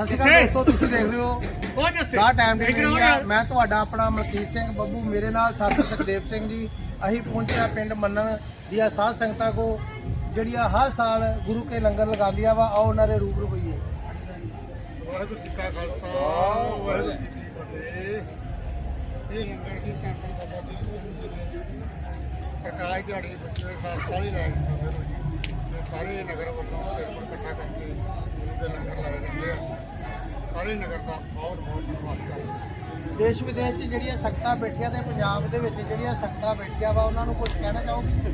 ਸਤਿ ਸ਼੍ਰੀ ਅਕਾਲ ਦੋਸਤੋ ਤੁਸੀਂ ਦੇਖ ਰਹੇ ਹੋ ਉਹ ਦੱਸੇ ਦਾ ਟਾਈਮ ਦੀ ਮੀਡੀਆ ਮੈਂ ਤੁਹਾਡਾ ਆਪਣਾ ਮਲਕੀਤ ਸਿੰਘ ਬੱਬੂ ਮੇਰੇ ਨਾਲ ਸਾਥੀ ਸੁਖਦੇਵ ਸਿੰਘ ਜੀ। ਅਸੀਂ ਪਹੁੰਚੇ ਹਾਂ ਪਿੰਡ ਮੰਨਣ ਦੀਆਂ ਸਾਧ ਸੰਗਤਾਂ ਕੋ ਜਿਹੜੀਆਂ ਹਰ ਸਾਲ ਗੁਰੂ ਕੇ ਲੰਗਰ ਲਗਾਉਂਦੀਆਂ ਵਾ। ਆਓ ਉਹਨਾਂ ਦੇ ਰੂਬਰੂ ਹੋਈਏ ਵਾਹਿਗੁਰੂ ਜੀ ਕਾ ਖਾਲਸਾ ਵਾਹਿਗੁਰੂ ਜੀ ਕੀ ਫਤਿਹ। ਇਹ ਲੰਗਰ ਕੀ ਕਾਂਗਲ ਬਾਬਾ ਜੀ ਦੇ ਪ੍ਰਕਾਸ਼ ਦਿਹਾੜੀ ਬੱਚੇ ਖਾਸ ਸਾਰੀ ਲੈ ਕੇ ਤੇ ਸਾਰੇ ਨਗਰ ਵੱਲੋਂ ਸਿਰ ਪਰ ਇਕੱਠਾ ਕਰਕੇ ਗੁਰੂ ਦੇ ਲੰਗਰ ਲਾਏ ਜਾਂਦੇ ਆ ਸਾਰੇ ਨਗਰ ਦਾ ਬਹੁਤ ਬਹੁਤ ਧੰਨਵਾਦ ਕਰਦਾ ਦੇਸ਼ ਵਿਦੇਸ਼ 'ਚ ਜਿਹੜੀਆਂ ਸੰਗਤਾਂ ਬੈਠੀਆਂ ਤੇ ਪੰਜਾਬ ਦੇ ਵਿੱਚ ਜਿਹੜੀਆਂ ਸੰਗਤਾਂ ਬੈਠੀਆਂ ਵਾ ਉਹਨਾਂ ਨੂੰ ਕੁਝ ਕਹਿਣਾ ਚਾਹੋਗੇ?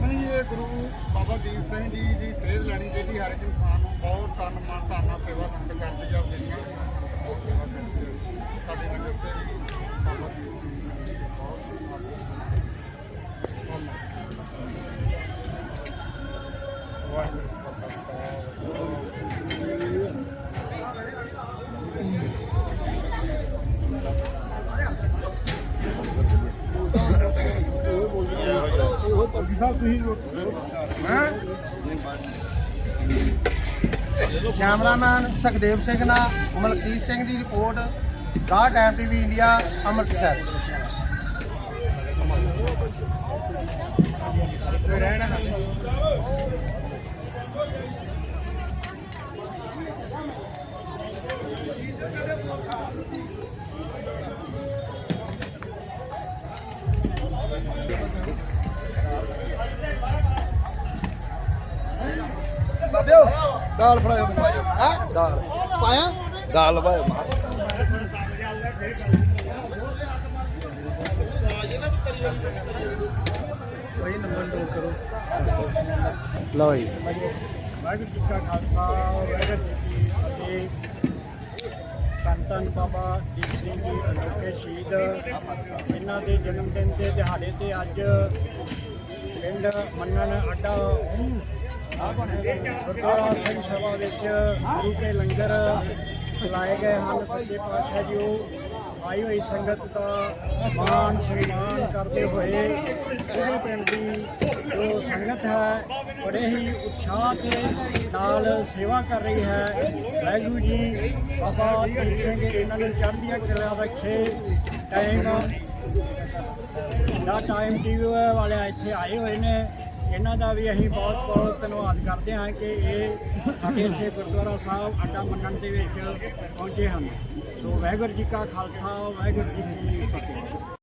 ਨਹੀਂ ਇਹ ਗੁਰੂ ਬਾਬਾ ਦੀਪ ਸਿੰਘ ਜੀ ਦੀ ਸੇਧ ਲੈਣੀ ਚਾਹੀਦੀ ਹਰ ਇੱਕ ਇਨਸਾਨ ਨੂੰ ਬਹੁਤ ਤਨ ਮਨ ਧਨ ਸੇਵਾ ਸੰਤ ਕਰਦੀ ਆ ਸੇਵਾ ਕਰਦੀ ਆ ਸਾਡੇ ਨਗਰ ਤੇ ਵੀ ਬਾਬਾ ਦੀਪ ਸਿੰਘ ਜੀ ਬਹੁਤ ਵਾਹਿਗੁਰੂ ਜੀ ਕਾ ਖਾਲਸਾ ਕੈਮਰਾਮੈਨ ਸੁਖਦੇਵ ਸਿੰਘ ਨਾਲ ਮਲਕੀਤ ਸਿੰਘ ਦੀ ਰਿਪੋਰਟ ਦਾ ਟਾਈਮ ਟੀਵੀ ਇੰਡੀਆ, ਅੰਮ੍ਰਿਤਸਰ। ਬਾਬਿਓ ਦਾਲ ਫੜਾਇਓ ਹਾਂ? ਦਾਲ। ਪਾਇਆ? ਦਾਲ ਭਾਈ ਮਾਰ ਕੋਈ ਨੰਬਰ ਦੋ ਕਰੋ। ਲਓ ਜੀ। ਵਾਹਿਗੁਰੂ ਜੀ ਕਾ ਖਾਲਸਾ ਵਾਹਿਗੁਰੂ ਜੀ ਕੀ ਫਤਿਹ। ਧੰਨ ਬਾਬਾ ਦੀਪ ਸਿੰਘ ਜੀ, ਅਨੋਖੇ ਸ਼ਹੀਦ। ਇਹਨਾਂ ਦੇ ਜਨਮ ਦਿਨ ਦੇ ਦਿਹਾੜੇ ਤੇ ਅੱਜ ਪਿੰਡ ਮੰਨਣ ਅੱਡਾ ਗੁਰਦੁਆਰਾ ਸਿੰਘ ਸਭਾ ਵਿੱਚ ਗੁਰੂ ਕੇ ਲੰਗਰ ਲਾਏ ਗਏ ਹਨ। ਸੱਚੇ ਪਾਤਸ਼ਾਹ ਜੀ, ਉਹ ਆਈ ਹੋਈ ਸੰਗਤ ਦਾ ਮਾਨ ਸਨਮਾਨ ਕਰਦੇ ਹੋਏ ਪੂਰੇ ਪਿੰਡ ਦੀ ਸੰਗਤ ਹੈ, ਬੜੇ ਹੀ ਉਤਸ਼ਾਹ ਦੇ ਨਾਲ ਸੇਵਾ ਕਰ ਰਹੀ ਹੈ। ਵਾਹਿਗੁਰੂ ਜੀ ਬਾਬਾ ਦੀਪ ਸਿੰਘ ਇਹਨਾਂ ਨੂੰ ਚੜ੍ਹਦੀਆਂ ਕਲਾ ਰੱਖੇ ਟਾਈਮ, ਦਾ ਟਾਈਮ ਟੀਵੀ ਵਾਲੇ ਇੱਥੇ ਆਏ ਹੋਏ ਨੇ। ਇਹਨਾਂ ਦਾ ਵੀ ਅਸੀਂ ਬਹੁਤ ਬਹੁਤ ਧੰਨਵਾਦ ਕਰਦੇ ਹਾਂ ਕਿ ਇਹ ਸਾਡੇ ਇੱਥੇ ਗੁਰਦੁਆਰਾ ਸਾਹਿਬ ਅੱਡਾ ਮੰਨਣ ਦੇ ਵਿੱਚ ਪਹੁੰਚੇ ਹਨ। ਸੋ ਵਾਹਿਗੁਰੂ ਜੀ ਕਾ ਖਾਲਸਾ, ਵਾਹਿਗੁਰੂ ਜੀ ਕੀ ਫਤਿਹ।